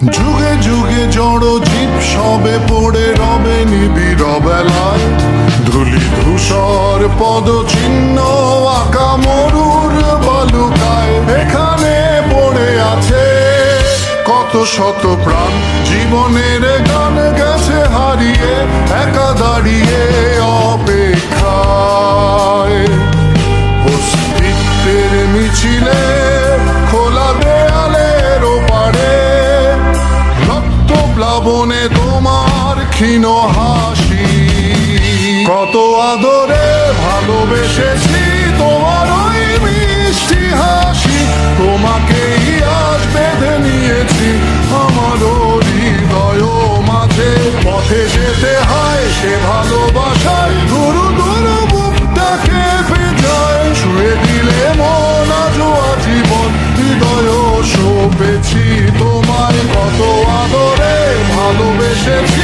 যুগে যুগে জড় জীব সবে পড়ে রবে নিবিড় বেলায় ধুলি ধূসর পদ চিহ্ন আঁকা মরুর বালুকায় এখানে পড়ে আছে। কত শত প্রাণ জীবনের গান গেছে হারিয়ে, একা দাঁড়িয়ে অপেক্ষায়। অস্তিত্বের মিছিলে প্লাবনে তোমার ক্ষীণ হাসি। কত আদরে ভালোবেসেছি should